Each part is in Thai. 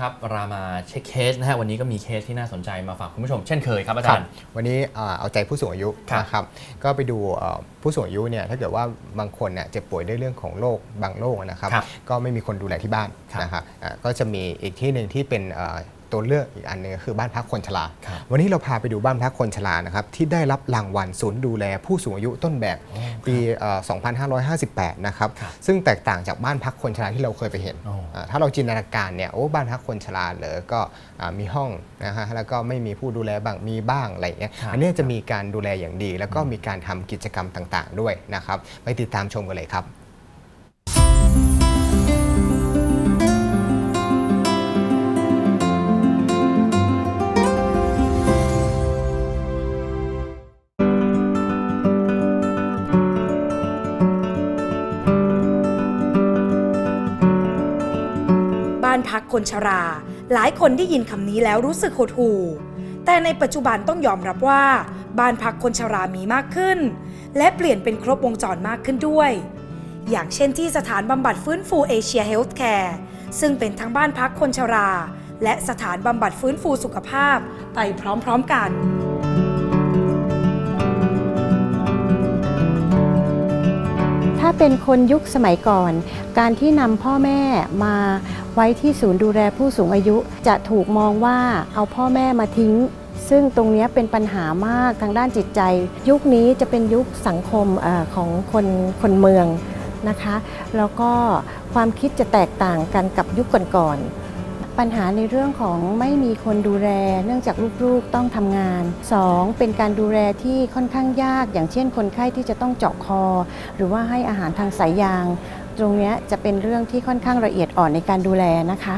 ครับเรามาเช็คเคสนะฮะวันนี้ก็มีเคสที่น่าสนใจมาฝากคุณผู้ชมเช่นเคยครับอาครัจาบรย์ วันนี้อ่าเอาใจผู้สูงอายุครับนะครับก็ไปดูเอ่อผู้สูงอายุเนี่ยถ้าเกิดว่าบางคนเนี่ยเจ็บป่วยด้วยเรื่องของโรคบางโรคนะครับครับก็ไม่มีคนดูแลที่บ้านครับนะครับอ่าก็จะมีอีกที่หนึ่งที่เป็นเอ่อ ตัวเลือกอีกอันหนึงก็คือบ้านพักคนชรา ครับวันนี้เราพาไปดูบ้านพักคนชรานะครับที่ได้รับรางวัลศูนย์ดูแลผู้สูงอายุต้นแบบอ๋อปีเอ่อ2558 นะครับ ครับซึ่งแตกต่างจากบ้านพักคนชราที่เราเคยไปเห็นอ๋ออ่าถ้าเราจินตนาการเนี่ยโอ้บ้านพักคนชราเหรอก็อ่ามีห้องนะฮะแล้วก็ไม่มีผู้ดูแลบ้างมีบ้างอะไรอย่างเงี้ยครับ อันเนี้ยจะมีการดูแลอย่างดี แล้วก็มีการทำกิจกรรมต่างๆ ด้วยนะครับ ไปติดตามชมกันเลยครับ คนชรา หลายคนได้ยินคำนี้แล้วรู้สึกหดหู่ แต่ในปัจจุบันต้องยอมรับว่า บ้านพักคนชรามีมากขึ้น และเปลี่ยนเป็นครบวงจรมากขึ้นด้วย อย่างเช่นที่สถานบำบัดฟื้นฟูเอเชียเฮลท์แคร์ซึ่งเป็นทั้งบ้านพักคนชรา และสถานบำบัดฟื้นฟูสุขภาพไปพร้อมๆกันถ้าเป็นคนยุคสมัยก่อน การที่นำพ่อแม่มา ไว้ที่ศูนย์ดูแลผู้สูงอายุ จะถูกมองว่าเอาพ่อแม่มาทิ้ง ซึ่งตรงนี้เป็นปัญหามากทางด้านจิตใจ ยุคนี้จะเป็นยุคสังคมออของคนคนเมืองนะคะ แล้วก็ความคิดจะแตกต่างกันกับยุคก่อนๆปัญหาในเรื่องของไม่มีคนดูแล เนื่องจากลูกๆต้องทำงาน 2. เป็นการดูแลที่ค่อนข้างยาก อย่างเช่นคนไข้ที่จะต้องเจาะคอ หรือว่าให้อาหารทางสายยาง ตรงนี้จะเป็นเรื่องที่ค่อนข้างละเอียดอ่อนในการดูแลนะคะ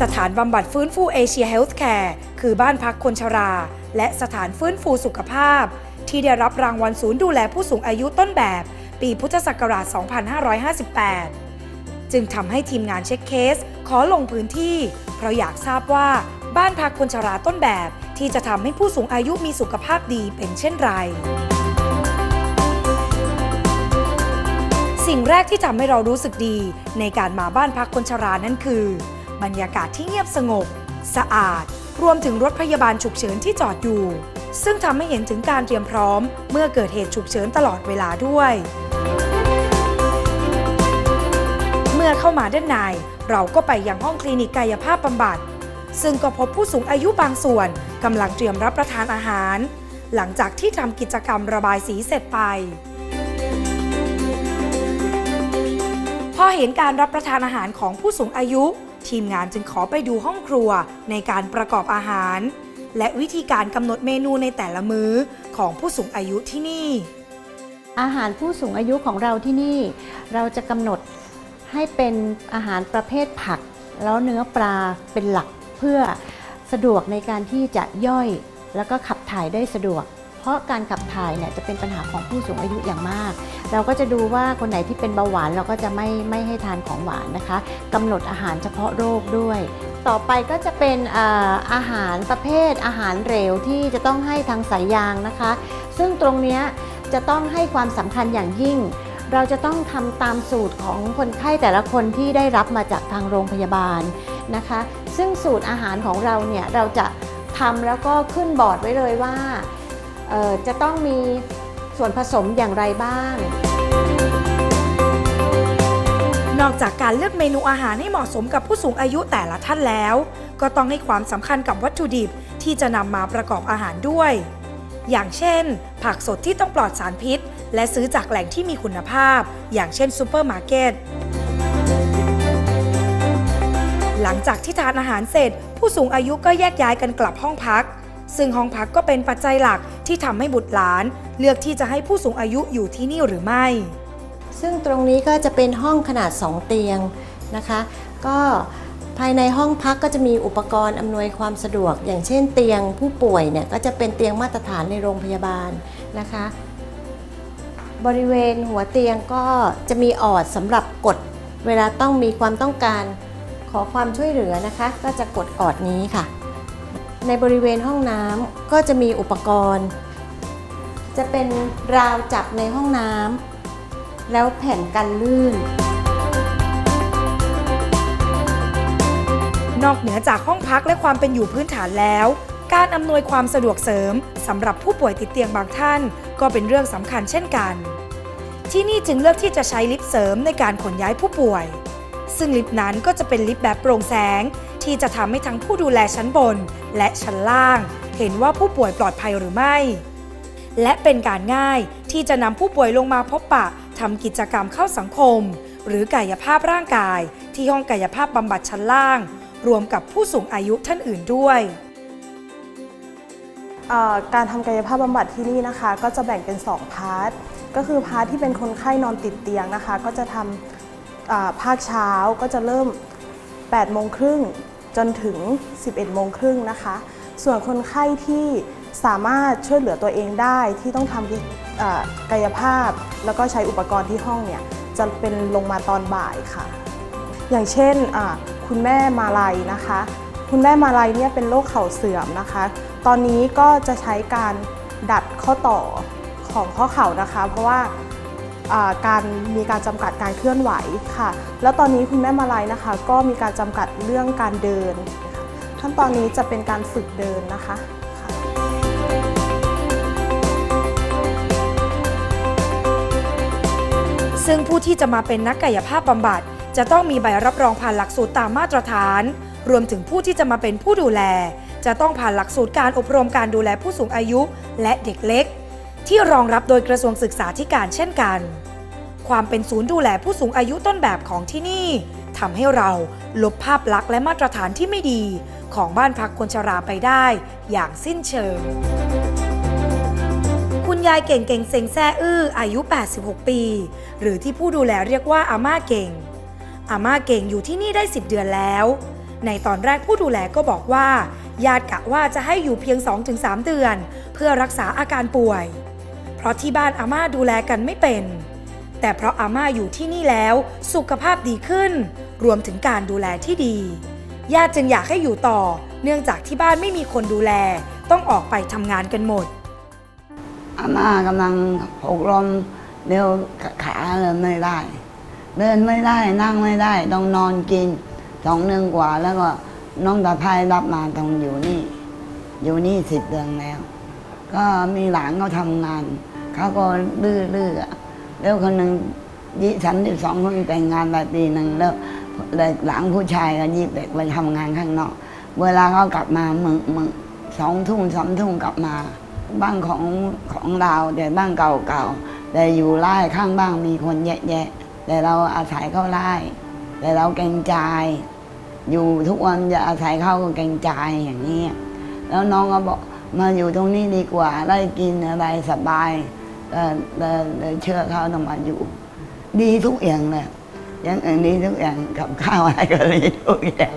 สถานบำบัดฟื้นฟูเอเชียเฮลท์แคร์คือบ้านพักคนชรา และสถานฟื้นฟูสุขภาพ ที่ได้รับรางวัลศูนย์ดูแลผู้สูงอายุต้นแบบ ปีพุทธศักราช 2558 จึงทำให้ทีมงานเช็คเคส ขอลงพื้นที่ เพราะอยากทราบว่าบ้านพักคนชราต้นแบบ ที่จะทำให้ผู้สูงอายุมีสุขภาพดีเป็นเช่นไร สิ่งแรกที่ทำให้เรารู้สึกดี ในการมาบ้านพักคนชรานั่นคือ บรรยากาศที่เงียบสงบ สะอาด รวมถึงรถพยาบาลฉุกเฉินที่จอดอยู่ ซึ่งทำให้เห็นถึงการเตรียมพร้อม เมื่อเกิดเหตุฉุกเฉินตลอดเวลาด้วย เมื่อเข้ามาด้านในเราก็ไปยังห้องคลินิกกายภาพบำบัดซึ่งก็พบผู้สูงอายุบางส่วนกำลังเตรียมรับประทานอาหาร หลังจากที่ทำกิจกรรมระบายสีเสร็จไป พอเห็นการรับประทานอาหารของผู้สูงอายุ ทีมงานจึงขอไปดูห้องครัวในการประกอบอาหาร และวิธีการกำหนดเมนูในแต่ละมื้อของผู้สูงอายุที่นี่ อาหารผู้สูงอายุของเราที่นี่ เราจะกำหนดให้เป็นอาหารประเภทผัก แล้วเนื้อปลาเป็นหลักเพื่อสะดวกในการที่จะย่อย แล้วก็ขับถ่ายได้สะดวก เพราะการขับถ่ายเนี่ยจะเป็นปัญหาของผู้สูงอายุอย่างมาก เราก็จะดูว่าคนไหนที่เป็นเบาหวานเราก็จะไม่ไม่ให้ทานของหวานนะคะกำหนดอาหารเฉพาะโรคด้วย ต่อไปก็จะเป็นอาหารประเภทอาหารเร็วที่จะต้องให้ทางสายยางนะคะ ซึ่งตรงนี้จะต้องให้ความสำคัญอย่างยิ่ง เราจะต้องทำตามสูตรของคนไข้แต่ละคนที่ได้รับมาจากทางโรงพยาบาลนะคะ ซึ่งสูตรอาหารของเราเนี่ยเราจะทำแล้วก็ขึ้นบอร์ดไว้เลยว่า จะต้องมีส่วนผสมอย่างไรบ้าง นอกจากการเลือกเมนูอาหารให้เหมาะสมกับผู้สูงอายุแต่ละท่านแล้ว ก็ต้องให้ความสำคัญกับวัตถุดิบที่จะนำมาประกอบอาหารด้วย อย่างเช่น ผักสดที่ต้องปลอดสารพิษ และซื้อจากแหล่งที่มีคุณภาพ อย่างเช่นซูเปอร์มาร์เก็ตหลังจากที่ทานอาหารเสร็จ ผู้สูงอายุก็แยกย้ายกันกลับห้องพัก ซึ่งห้องพักก็เป็นปัจจัยหลักที่ทำให้บุตรหลาน เลือกที่จะให้ผู้สูงอายุอยู่ที่นี่หรือไม่ ซึ่งตรงนี้ก็จะเป็นห้องขนาด 2 เตียงนะคะ ก็ภายในห้องพักก็จะมีอุปกรณ์อำนวยความสะดวก อย่างเช่นเตียงผู้ป่วยเนี่ยก็จะเป็นเตียงมาตรฐานในโรงพยาบาลนะคะ บริเวณหัวเตียงก็จะมีออดสำหรับกดเวลาต้องมีความต้องการขอความช่วยเหลือนะคะ ก็จะกดออดนี้ค่ะ ในบริเวณห้องน้ำก็จะมีอุปกรณ์ จะเป็นราวจับในห้องน้ำแล้วแผ่นกันลื่น นอกเหนือจากห้องพักและความเป็นอยู่พื้นฐานแล้ว การอำนวยความสะดวกเสริมสำหรับผู้ป่วยติดเตียงบางท่าน ก็เป็นเรื่องสำคัญเช่นกัน ที่นี่จึงเลือกที่จะใช้ลิฟต์เสริมในการขนย้ายผู้ป่วย ซึ่งลิฟต์นั้นก็จะเป็นลิฟต์แบบโปร่งแสง ที่จะทำให้ทั้งผู้ดูแลชั้นบน และชั้นล่าง เห็นว่าผู้ป่วยปลอดภัยหรือไม่ และเป็นการง่ายที่จะนำผู้ป่วยลงมาพบปะทำกิจกรรมเข้าสังคม หรือกายภาพร่างกาย ที่ห้องกายภาพบำบัดชั้นล่าง รวมกับผู้สูงอายุท่านอื่นด้วยการทำกายภาพบำบัดที่นี่นะคะ ก็จะแบ่งเป็น 2 พาร์ท ก็คือพาร์ทที่เป็นคนไข้นอนติดเตียงนะคะ ก็จะทำภาคเช้าก็จะเริ่ม 8โมงครึ่งจนถึง 11โมงครึ่งนะคะ ส่วนคนไข้ที่สามารถช่วยเหลือตัวเองได้ที่ต้องทำกายภาพ แล้วก็ใช้อุปกรณ์ที่ห้องเนี่ยจะเป็นลงมาตอนบ่ายค่ะ อย่างเช่นคุณแม่มาลัยนะคะ คุณแม่มาลัยเนี่ยเป็นโรคเข่าเสื่อมนะคะ ตอนนี้ก็จะใช้การดัดข้อต่อของข้อเข่านะคะ เพราะว่า การมีการจำกัดการเคลื่อนไหวค่ะ แล้วตอนนี้คุณแม่มาลัยนะคะ ก็มีการจำกัดเรื่องการเดิน ขั้นตอนนี้จะเป็นการฝึกเดินนะคะค่ะซึ่งผู้ที่จะมาเป็นนักกายภาพบำบัด จะต้องมีใบรับรองผ่านหลักสูตรตามมาตรฐาน รวมถึงผู้ที่จะมาเป็นผู้ดูแล จะต้องผ่านหลักสูตรการอบรมการดูแลผู้สูงอายุ และเด็กเล็ก ที่รองรับโดยกระทรวงศึกษาธิการเช่นกัน ความเป็นศูนย์ดูแลผู้สูงอายุต้นแบบของที่นี่ทำให้เราลบภาพลักษณ์และมาตรฐานที่ไม่ดี ของบ้านพักคนชราไปได้อย่างสิ้นเชิง คุณยายเก่งเก่งเซงแซ่อื้ออายุ 86 ปี หรือที่ผู้ดูแลเรียกว่าอาม่าเก่ง อาม่าเก่งอยู่ที่นี่ได้ 10 เดือนแล้ว ในตอนแรกผู้ดูแลก็บอกว่า ญาติกะว่าจะให้อยู่เพียง 2-3 เดือน เพื่อรักษาอาการป่วย เพราะที่บ้านอาม่าดูแลกันไม่เป็น แต่เพราะอาม่าอยู่ที่นี่แล้วสุขภาพดีขึ้น รวมถึงการดูแลที่ดี ญาติจึงอยากให้อยู่ต่อ เนื่องจากที่บ้านไม่มีคนดูแล ต้องออกไปทำงานกันหมด อาม่ากำลังหกล้มเร็วขาเดินไม่ได้ เดินไม่ได้นั่งไม่ได้ ต้องนอนกินสองเดือนกว่าแล้วก็น้องตาพายรับมาต้องอยู่นี่ อยู่นี่สิบเดือนแล้ว ก็มีหลานเขาทำงาน เขาก็ลื้อลื้อแล้วคนหนึ่งยี่สันที่สองคนแต่งงานไปปีหนึ่งแล้วหลังผู้ชายก็ยีบเด็กไปทำงานข้างนอก เวลาเขากลับมามึงมึงสองทุ่มสามทุ่มกลับมา บ้านของของเราแต่บ้านเก่าๆแต่อยู่ไร่ข้างบ้านมีคนแยะๆแต่เราอาศัยเข้าไร่แต่เราเกรงใจ อยู่ทุกวันจะอาศัยเข้าก็เกรงใจอย่างนี้ แล้วน้องก็บอก มาอยู่ตรงนี้ดีกว่าได้กินอะไรสบายแต่เชื่อเขาต้องมาอยู่ ดีทุกอย่างเลยอย่างอื่นดีทุกอย่างกับข้าวอะไรก็ดีทุกอย่าง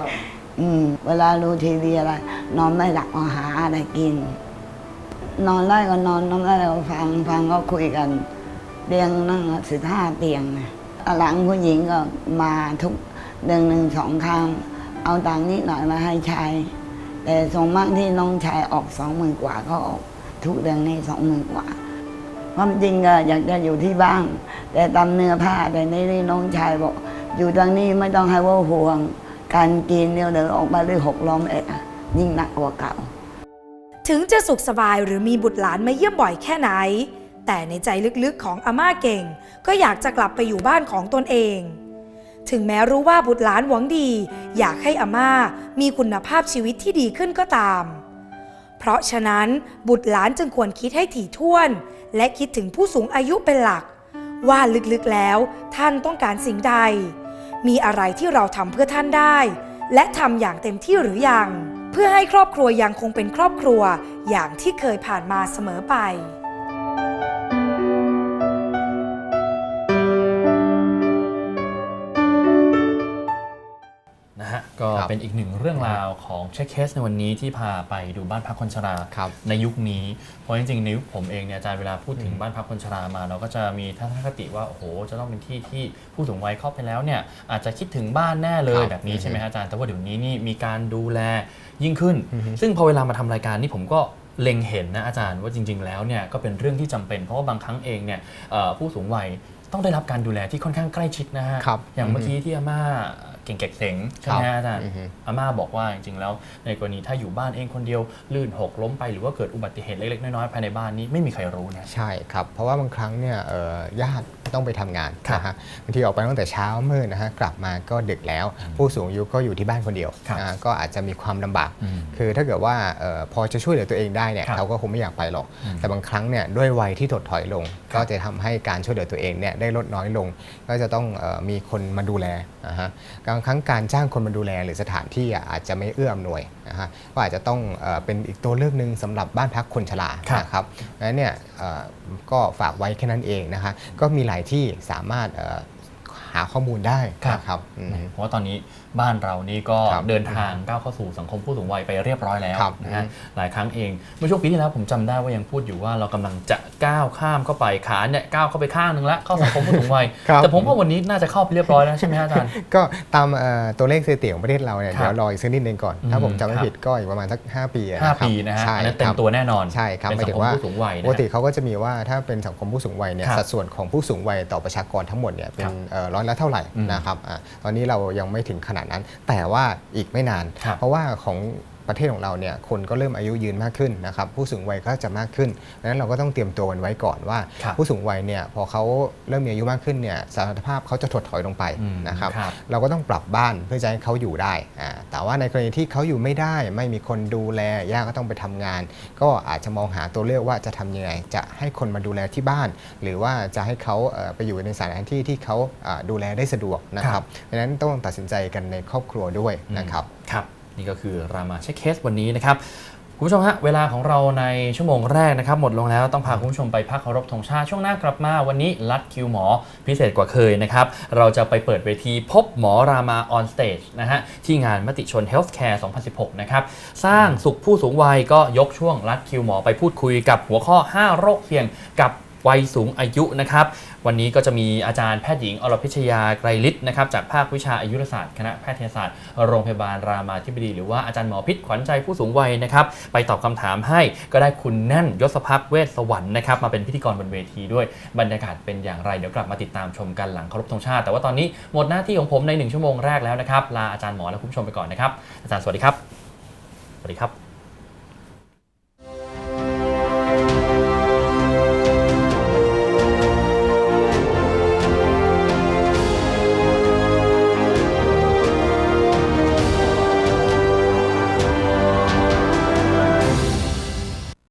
อืมเวลาดูทีวีอะไร นอนไม่หลับหาอะไรกิน นอนได้ก็นอนนอนได้ก็ฟังฟังก็คุยกันเตียงนั่งสิบห้าเตียงนะหลังผู้หญิงก็มาทุกเดือนหนึ่งสองครั้งเอาตังค์นิดหน่อยมาให้ใช้ แต่ส่วนมากที่น้องชายออกสองหมื่นกว่าก็ออกทุกเดือนนี่สองหมื่นกว่าความจริงก็อยากจะอยู่ที่บ้านแต่ตามเนื้อผ้าแต่ในนี่น้องชายบอก อยู่ตรงนี้ไม่ต้องให้ว่าห่วง การกินเนี่ยเดี๋ยวออกมาด้วยหกล้อมเอะยิ่งหนักกว่าเก่า ถึงจะสุขสบายหรือมีบุตรหลานมาเยี่ยมบ่อยแค่ไหน แต่ในใจลึกๆของอาม่าเก่ง ก็อยากจะกลับไปอยู่บ้านของตนเอง ถึงแม้รู้ว่าบุตรหลานหวังดี อยากให้อาม่ามีคุณภาพชีวิตที่ดีขึ้นก็ตาม เพราะฉะนั้นบุตรหลานจึงควรคิดให้ถี่ถ้วน และคิดถึงผู้สูงอายุเป็นหลัก ว่าลึกๆแล้วท่านต้องการสิ่งใด มีอะไรที่เราทำเพื่อท่านได้ และทำอย่างเต็มที่หรือยัง เพื่อให้ครอบครัวยังคงเป็นครอบครัวอย่างที่เคยผ่านมาเสมอไป ก็ครับเป็นอีกหนึ่งเรื่องราวของเช็คเคสในวันนี้ที่พาไปดูบ้านพักคนชราครับในยุคนี้เพราะจริงๆในยุคผมเองเนี่ยอาจารย์เวลาพูดถึงบ้านพักคนชรามา เราก็จะมีทัศนคติว่าโอ้โหจะต้องเป็นที่ที่ผู้สูงวัยเข้าไปแล้วเนี่ยอาจจะคิดถึงบ้านแน่เลยครับแบบนี้ใช่ไหมอือฮึฮะอาจารย์แต่ว่าเดี๋ยวนี้นี่มีการดูแลยิ่งขึ้นอือฮึซึ่งพอเวลามาทำรายการนี่ผมก็เล็งเห็นนะอาจารย์ว่าจริง ๆ แล้วเนี่ยก็เป็นเรื่องที่จำเป็นเพราะว่าบางครั้งเองเนี่ยเอ่อผู้สูงวัยต้องได้รับการดูแลที่ค่อนข้างใกล้ชิดนะฮะครับอย่างเมื่อกี้ที่อาม่า เก่งเก็กเสงใช่ไหมครับฮะอาจารย์อือฮึอาม่าบอกว่าจริงๆแล้ว ในกรณีถ้าอยู่บ้านเองคนเดียวลื่นหกล้มไปหรือว่าเกิดอุบัติเหตุเล็กๆน้อยๆภายในบ้านนี้ไม่มีใครรู้นะใช่ครับ เพราะว่าบางครั้งเนี่ยเอ่อญาติต้องไปทำงานครับนะฮะบางทีออกไปตั้งแต่เช้ามืดนะฮะกลับมาก็ดึกแล้ว ผู้สูงอายุก็อยู่ที่บ้านคนเดียวครับนะฮะก็อาจจะมีความลำบากอืมคือถ้าเกิดว่าเออพอจะช่วยเหลือตัวเองได้เนี่ยครับเขาก็คงไม่อยากไปหรอกอืมแต่บางครั้งเนี่ยด้วยวัยที่ถดถอยลงครับก็จะทำให้การช่วยเหลือตัวเองเนี่ยได้ลดน้อยลง ก็จะต้องเออมีคนมาดูแลนะฮะบางครั้งการจ้างคนมาดูแลหรือสถานที่อะอาจจะไม่เอื้ออำนวยนะฮะก็อาจจะต้องเออเป็นอีกตัวเลือกหนึ่งสำหรับบ้านพักคนชราครับนะครับนั้นเนี่ยเอ่อก็ฝากไว้แค่นั้นเองนะคะก็มีหลายที่สามารถเอ่อหาข้อมูลได้ครับนะครับอืมเพราะว่าตอนนี้ บ้านเรานี่ก็ครับเดินทางก้าวเข้าสู่สังคมผู้สูงวัยไปเรียบร้อยแล้วครับนะฮะอืมหลายครั้งเองเมื่อช่วงปีที่แล้วผมจำได้ว่ายังพูดอยู่ว่าเรากำลังจะก้าวข้ามเข้าไปขาเนี่ยก้าวเข้าไปข้างหนึ่งแล้วเข้าสังคมผู้สูงวัยครับแต่ผมว่าวันนี้น่าจะเข้าไปเรียบร้อยแล้วใช่ไหมฮะอาจารย์ก็ตามเอ่อตัวเลขสถิติของประเทศเราเนี่ยครับเดี๋ยวรออีกสักนิดนึงก่อนถ้าผมจำไม่ครับผิดก็อีกประมาณสัก5ปีอะห้านะครับปีนะฮะใช่อันนั้นเต็คมรับตัวแน่นอนใช่ครับเป็นหมายสัถึงงคมว่าผู้สูงวัยนะปกติฮะเขาก็จะมีว่าถ้าเป็นสังคมผู้สูงวัยเนี่ยครับสัดส่วนของผู้สูงวัยต่อประชากรทั้งหมดเนี่ยเป็ครันบเอ่อร้อยละเท่าไหร่อืมนะครับอะตอนนี้เรายังไม่ถึงขนาดนั้น แต่ว่าอีกไม่นานครับเพราะว่าของ ประเทศของเราเนี่ยคนก็เริ่มอายุยืนมากขึ้นนะครับผู้สูงวัยก็จะมากขึ้นดังนั้นเราก็ต้องเตรียมตัวกันไว้ก่อนว่าครับผู้สูงวัยเนี่ยพอเขาเริ่มมีอายุมากขึ้นเนี่ยสถานภาพเขาจะถดถอยลงไปอืมนะครับครับเราก็ต้องปรับบ้านเพื่อจะให้เขาอยู่ได้อ่าแต่ว่าในกรณีที่เขาอยู่ไม่ได้ไม่มีคนดูแลย่าก็ต้องไปทำงาน ก็อาจจะมองหาตัวเลือกว่าจะทำยังไงจะให้คนมาดูแลที่บ้าน หรือว่าจะให้เขาเอ่อไปอยู่ในสถานที่ที่เขาอ่าดูแลได้สะดวกนะคครัรับบดังนั้นต้องตัดสินใจกันในครอบครัวด้วยนะครับครับ นี่ก็คือรามาเช็คเคสวันนี้นะครับคุณผู้ชมฮะเวลาของเราในชั่วโมงแรกนะครับหมดลงแล้วต้องพาคุณผู้ชมไปพักเคารพธงชาติช่วงหน้ากลับมาวันนี้ลัดคิวหมอพิเศษกว่าเคยนะครับ เราจะไปเปิดเวทีพบหมอรามาออนสเตจนะฮะที่งานมติชน Healthcare 2016 นะครับ สร้างสุขผู้สูงวัยก็ยกช่วงลัดคิวหมอไปพูดคุยกับหัวข้อ 5 โรคเสี่ยงกับ วัยสูงอายุนะครับ วันนี้ก็จะมีอาจารย์แพทย์หญิงอรพิชยาไกรฤทธิ์นะครับจากภาควิชาอายุรศาสตร์ คณะแพทยศาสตร์โรงพยาบาลรามาธิบดี หรือว่าอาจารย์หมอพิษขวัญใจผู้สูงวัยนะครับ ไปตอบคำถามให้ก็ได้คุณแน่นยศพักเวชสวรรค์นะครับมาเป็นพิธีกรบนเวทีด้วยบรรยากาศเป็นอย่างไรเดี๋ยวกลับมาติดตามชมกันหลังเคารพธงชาติ แต่ว่าตอนนี้หมดหน้าที่ของผมในหนึ่งชั่วโมงแรกแล้วนะครับลาอาจารย์หมอและคุณผู้ชมไปก่อนนะครับอาจารย์สวัสดีครับสวัสดีครับ